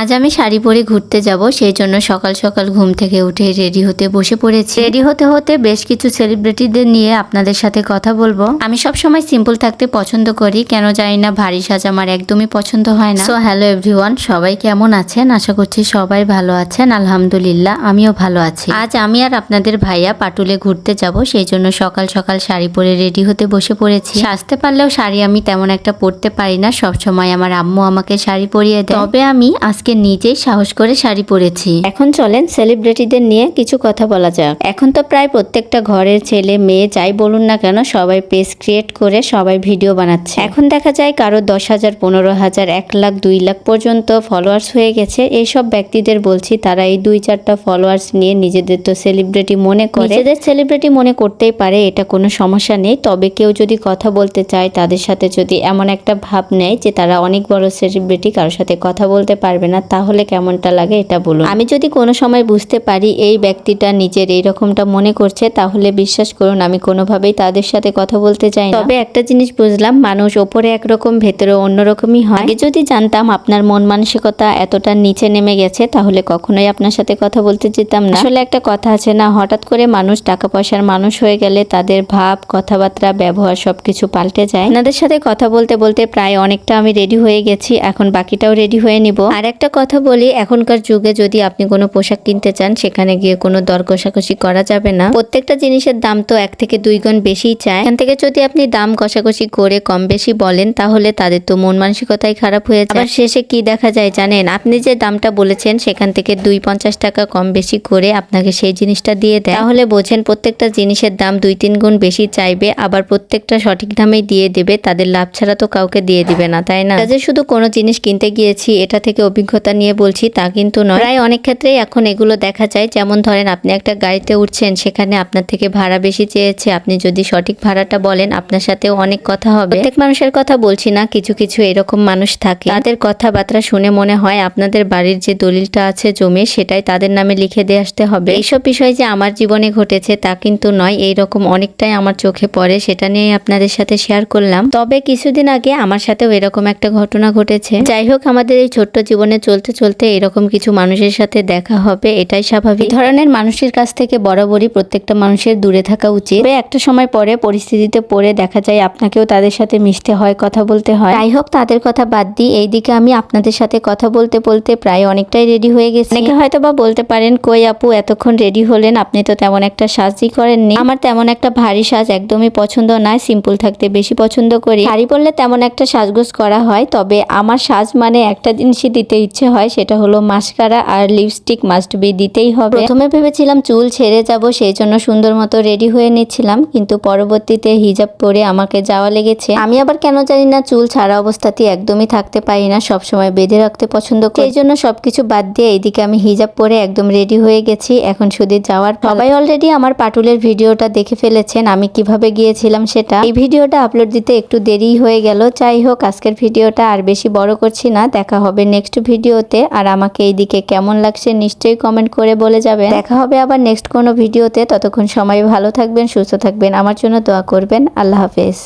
আজ আমি শাড়ি পরে ঘুরতে যাব সেই জন্য সকাল সকাল ঘুম থেকে উঠে রেডি হতে বসে পড়েছি। রেডি হতে হতে বেশ কিছু সেলিব্রিটিদের নিয়ে আপনাদের সাথে কথা বলব। আমি সব সময় সিম্পল থাকতে পছন্দ করি কেন জানি না ভারী সাজ আমার একদমই পছন্দ হয় না। সো হ্যালো এভরিওয়ান সবাই কেমন আছেন? আশা করছি সবাই ভালো আছেন আলহামদুলিল্লাহ আমিও ভালো আছি। আজ আমি আর আপনাদের ভাইয়া পাটুলে ঘুরতে যাব সেই জন্য সকাল সকাল শাড়ি পরে রেডি হতে বসে পড়েছি। সাজতে পারলেও শাড়ি আমি তেমন একটা পরতে পারি না সব সময় আমার আম্মু আমাকে শাড়ি পরিয়ে দেয়। তবে আমি আজকে নিজেই সাহস করে শাড়ি পরেছি। এখন চলেন সেলিব্রিটিদের নিয়ে কিছু কথা বলা যাক। এখন তো প্রায় প্রত্যেকটা ঘরের ছেলে, মেয়ে যাই বলুন না কেন সবাই পেজ ক্রিয়েট করে সবাই ভিডিও বানাচ্ছে। এখন দেখা যায় কারও দশ হাজার, পনেরো হাজার, এক লাখ, দুই লাখ পর্যন্ত ফলোয়ার্স হয়ে গেছে। এইসব ব্যক্তিদের বলছি, তারা এই দুই চারটা ফলোয়ার্স নিয়ে নিজেদের তো সেলিব্রিটি মনে করে। নিজেদের সেলিব্রিটি মনে করতেই পারে, এটা কোনো সমস্যা নেই। তবে কেউ যদি কথা বলতে চায়, তাদের সাথে যদি এমন একটা ভাব নেয় যে তারা অনেক বড় সেলিব্রিটি কারোর সাথে কথা বলতে পারবে না। তাহলে কেমনটা লাগে এটা বলুন। আমি যদি কোনো সময় বুঝতে পারি এই ব্যক্তিটা নিজের এইরকমটা মনে করছে, তাহলে বিশ্বাস করুন আমি কোনোভাবেই তাদের সাথে কথা বলতে চাই তবে একটা জিনিস বুঝলাম, মানুষ ওপরে একরকম, ভেতরে অন্যরকমই হয়। আগে যদি জানতাম আপনার মন মানসিকতা এতটা নিচে নেমে গেছে, তাহলে কখনোই আপনার সাথে কথা বলতে যেতাম না। আসলে একটা কথা আছে না, হঠাৎ করে মানুষ টাকা পয়সার মানুষ হয়ে গেলে তাদের ভাব, কথাবার্তা, ব্যবহার সবকিছু পাল্টে যায়। আপনাদের সাথে কথা বলতে বলতে প্রায় অনেকটা আমি রেডি হয়ে গেছি, এখন বাকিটাও রেডি হয়ে নিব। আর একটা কথা বলি, এখনকার যুগে যদি আপনি কোনো পোশাক কিনতে চান, সেখানে গিয়ে কোনো দর কষাকষি করা যাবে না। প্রত্যেকটা জিনিসের দাম তো এক থেকে দুই গুণ বেশিই চায়। এখান থেকে যদি আপনি দাম কষাকষি করে কম বেশি বলেন, তাহলে তাদের তো মন মানসিকতাই খারাপ হয়ে যায়। আবার শেষে কি দেখা যায় জানেন? আপনি যে দামটা বলেছেন, সেখান থেকে দুই পঞ্চাশ টাকা কম বেশি করে আপনাকে সেই জিনিসটা দিয়ে দেয়। তাহলে বোঝেন, প্রত্যেকটা জিনিসের দাম দুই তিন গুণ বেশি চাইবে, আবার প্রত্যেকটা সঠিক দামেই দিয়ে দেবে, তাদের লাভ ছাড়া তো কাউকে দিয়ে দিবে না, তাই না? যে শুধু কোনো জিনিস কিনতে গিয়েছি, এটা থেকে অভিজ্ঞতা নিয়ে বলছি, তা কিন্তু নয়। প্রায় অনেক ক্ষেত্রেই এখন এগুলো দেখা যায়। যেমন ধরেন, আপনি একটা গাড়িতে উঠছেন, সেখানে আপনার থেকে ভাড়া বেশি চেয়েছে। আপনি যদি সঠিক ভাড়াটা বলেন, আপনার সাথেও অনেক কথা হবে। প্রত্যেক মানুষের কথা বলছি না, কিছু কিছু এরকম মানুষ থাকে। তাদের কথাবার্তা শুনে মনে হয় আপনাদের বাড়ির যে দলিলটা আছে জমে সেটাই তাদের নামে লিখে দিয়ে আসতে হবে। এইসব বিষয় যে আমার জীবনে ঘটেছে, তা কিন্তু নয়। এই রকম অনেকটাই আমার চোখে পড়ে, সেটা নিয়ে আপনাদের সাথে শেয়ার করলাম। তবে কিছুদিন আগে আমার সাথেও এরকম একটা ঘটনা ঘটেছে। যাই হোক, আমাদের এই ছোট্ট জীবনে চলতে চলতে এরকম কিছু মানুষের সাথে দেখা হবে, এটাই স্বাভাবিক। ধরনের মানুষের কাছ থেকে বরাবরই প্রত্যেকটা মানুষের দূরে থাকা উচিত। একটা সময় পরে পরিস্থিতিতে পড়ে দেখা যায় আপনাকেও তাদের সাথে মিশতে হয়, কথা বলতে হয়। যাই হোক, তাদের কথা বাদ দিই এইদিকে আমি আপনাদের সাথে কথা বলতে বলতে প্রায় অনেকটাই রেডি হয়ে গেছি। অনেকে হয়তো বা বলতে পারেন, কই আপু, এতক্ষণ রেডি হলেন, আপনি তো তেমন একটা সাজই করেননি। আমার তেমন একটা ভারী সাজ একদমই পছন্দ নয় সিম্পল থাকতে বেশি পছন্দ করি। শাড়ি পরলে তেমন একটা সাজগোজ করা হয়, তবে আমার সাজ মানে একটা জিনিসই দিতে ইচ্ছে হয় সেটা হলো মাস্কারা আর লিপস্টিক মাস্ট বি দিতেই হবে। প্রথমে ভেবেছিলাম চুল ছেড়ে যাব, সেই জন্য সুন্দর মতো রেডি হয়ে নিচ্ছিলাম, কিন্তু পরবর্তীতে হিজাব পরে আমাকে যাওয়া লেগেছে। আমি আবার কেন জানি না চুল ছাড়া অবস্থাতে একদমই থাকতে পারি না, সবসময় বেঁধে রাখতে পছন্দ করি। সেই জন্য সবকিছু বাদ দিয়ে এইদিকে আমি হিজাব পরে একদম রেডি হয়ে গেছি, এখন শুধু যাওয়ার সবাই অলরেডি আমার পাটুলের ভিডিওটা দেখে ফেলেছেন, আমি কীভাবে গিয়েছিলাম সেটা। এই ভিডিওটা আপলোড দিতে একটু দেরি হয়ে গেল, যাই হোক, আজকের ভিডিওটা আর বেশি বড় করছি না, দেখা হবে নেক্সট ভিডিওতে আর আমাকে এইদিকে কেমন লাগছে নিশ্চয়ই কমেন্ট করে বলে যাবেন দেখা হবে আবার নেক্সট কোনো ভিডিওতে। ততক্ষণ সময় ভালো থাকবেন, সুস্থ থাকবেন। আমার জন্য দোয়া করবেন। আল্লাহ হাফেজ।